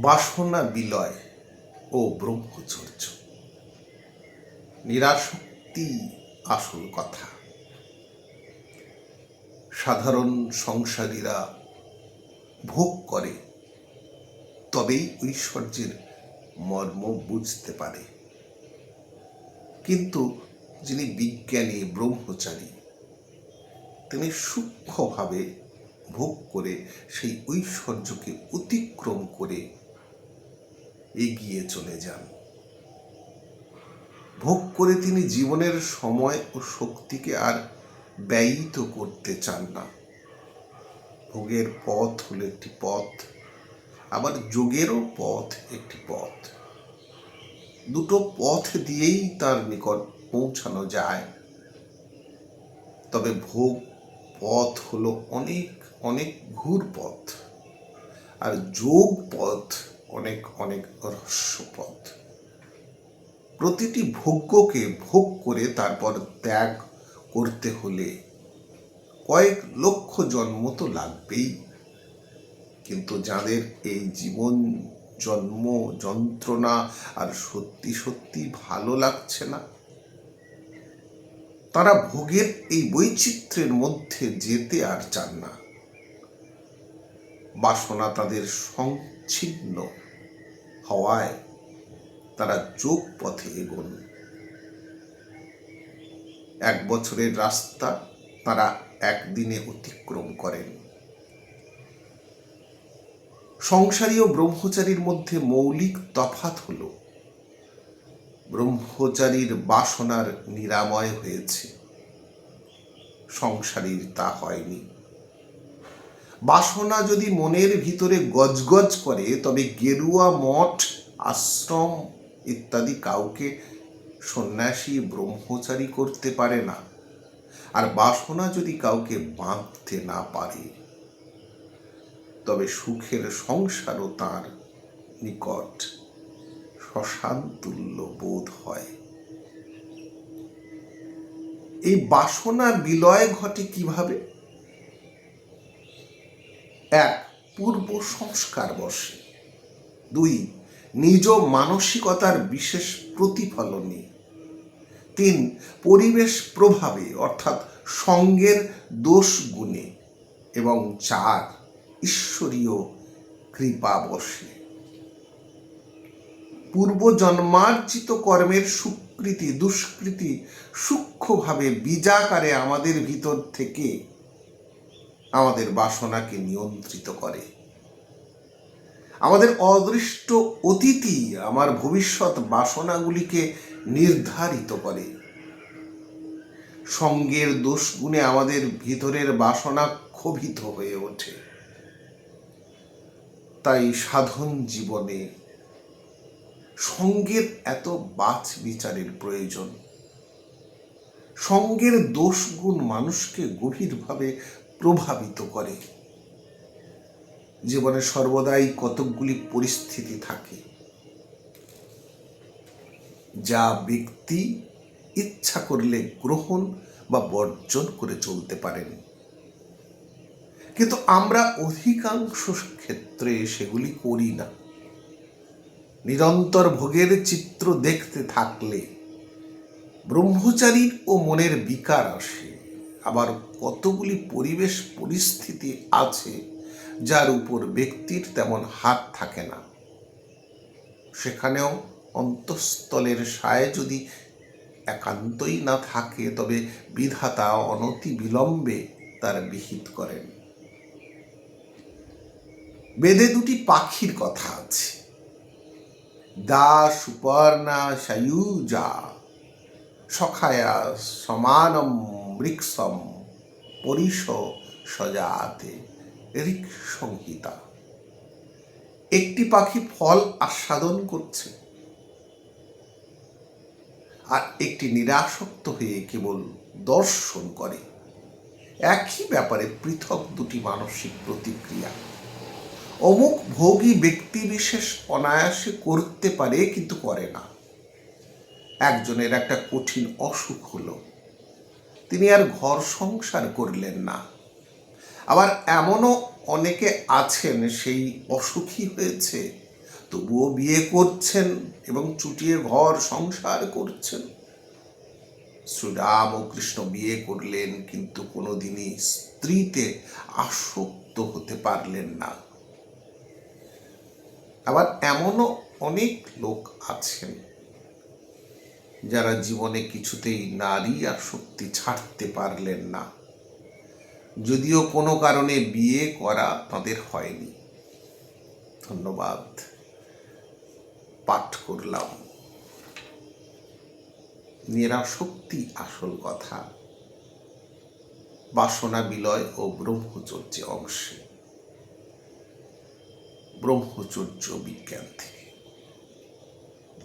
বাসনা বিলয় ও ব্রহ্মচর্য। নিরাসক্তি আসল কথা। সাধারণ সংসারীরা ভোগ করে, তবেই ঐশ্বর্যের মর্ম বুঝতে পারে। কিন্তু যিনি বিজ্ঞানী, ব্রহ্মচারী, তিনি সূক্ষ্মভাবে ভোগ করে সেই ঐশ্বর্যকে অতিক্রম করে এগিয়ে চলে যান। ভোগ করে তিনি জীবনের সময় ও শক্তিকে আর ব্যয়িত করতে চান না। ভোগের পথ হলো একটি পথ, আবার যোগেরও পথ একটি পথ। দুটো পথ দিয়েই তার নিকট পৌঁছানো যায়। তবে ভোগ পথ হলো অনেক অনেক ঘুর পথ আর যোগ পথ অনেক অনেক রহস্য পথ প্রতিটি ভোগ্যকে ভোগ করে তারপর ত্যাগ করতে হলে কয়েক লক্ষ জন্ম তো লাগবেই। কিন্তু যাদের এই জীবন, জন্ম, যন্ত্রণা আর সত্যি সত্যি ভালো লাগছে না, তারা ভোগের এই বৈচিত্র্যের মধ্যে যেতে আর চান না। বাসনা তাদের সংচ্ছিন্ন হওয়ায় তারা যোগ পথে এগোন। এক বছরের রাস্তা তারা একদিনে অতিক্রম করেন। সংসারী ও ব্রহ্মচারীর মধ্যে মৌলিক তফাত হল, ব্রহ্মচারীর বাসনার নিরাময় হয়েছে। সংসারীর তা হয়নি। বাসনা যদি মনের ভিতরে গজগজ করে, তবে গেরুয়া মঠ, আশ্রম ইত্যাদি কাউকে সন্ন্যাসী, ব্রহ্মচারী করতে পারে না। আর বাসনা যদি কাউকে বাঁধতে না পারে, তবে সুখের সংসারও তার নিকট শ্মশানতুল্য বোধ হয়। এই বাসনা বিলয় ঘটে কীভাবে? এক পূর্ব সংস্কার বসে দুই, নিজ মানসিকতার বিশেষ প্রতিফলনে তিন, পরিবেশ প্রভাবে, অর্থাৎ সঙ্গের দোষ গুণে। এবং চার, ঈশ্বরীয় কৃপা বসে পূর্ব জন্মার্জিত কর্মের সুকৃতি, দুষ্কৃতি সূক্ষ্মভাবে বীজাকারে আমাদের ভিতর থেকে আমাদের বাসনাকে নিয়ন্ত্রিত করে। আমাদের অদৃষ্ট অতীতই আমার ভবিষ্যৎ বাসনাগুলিকে নির্ধারিত করে। সঙ্গের দোষগুণে আমাদের ভিতরের বাসনা ক্ষোভিত হয়ে ওঠে। তাই সাধন জীবনে সঙ্গের এত বাছ বিচারের প্রয়োজন। সঙ্গের দোষগুণ মানুষকে গভীরভাবে প্রভাবিত করে। জীবনে সর্বদাই কতকগুলি পরিস্থিতি থাকে। যা ব্যক্তি ইচ্ছা করলে গ্রহণ বা বর্জন করে চলতে পারেন। কিন্তু আমরা অধিকাংশ ক্ষেত্রে সেগুলি করি না। নিরন্তর ভোগের চিত্র দেখতে থাকলে ব্রহ্মচারীর ও মনের বিকার আসে। আবার কতগুলি পরিবেশ পরিস্থিতি আছে যার উপর ব্যক্তির তেমন হাত থাকে না। সেখানেও অন্তঃস্থলের সায় যদি একান্তই না থাকে, তবে বিধাতা অনতি বিলম্বে তার বিহিত করেন। বেদে দুটি পাখির কথা আছে। দা সুপর্ণা সায়ুজা সখায়া সমানম বৃক্ষম পরিষ সজাতে ঋক সংহিতা। একটি পাখি ফল আস্বাদন করছে আর একটি নিরাসক্ত হয়ে কেবল দর্শন করে। একই ব্যাপারে পৃথক দুটি মানসিক প্রতিক্রিয়া। অমুক ভোগী ব্যক্তি বিশেষ অনায়াসে করতে পারে কিন্তু করে না। একজনের একটা কঠিন অসুখ হলো। তিনি আর ঘর সংসার করলেন না। আবার এমনও অনেকে আছেন সেই অসুখী হয়েছে, তবুও বিয়ে করছেন এবং চুটিয়ে ঘর সংসার করছেন। শ্রীরাম ও কৃষ্ণ বিয়ে করলেন, কিন্তু কোনোদিনই স্ত্রীতে আসক্ত হতে পারলেন না। আবার এমনও অনেক লোক আছেন যারা জীবনে কিছুতেই নারী আসক্তি ছাড়তে পারলেন না। যদিও কোনো কারণে বিয়ে করা তাদের হয়নি। ধন্যবাদ। পাঠ করলাম। নিরাসক্তি আসল কথা। বাসনা বিলয় ও ব্রহ্মচর্য অংশে। ব্রহ্মচর্য বিজ্ঞান থেকে।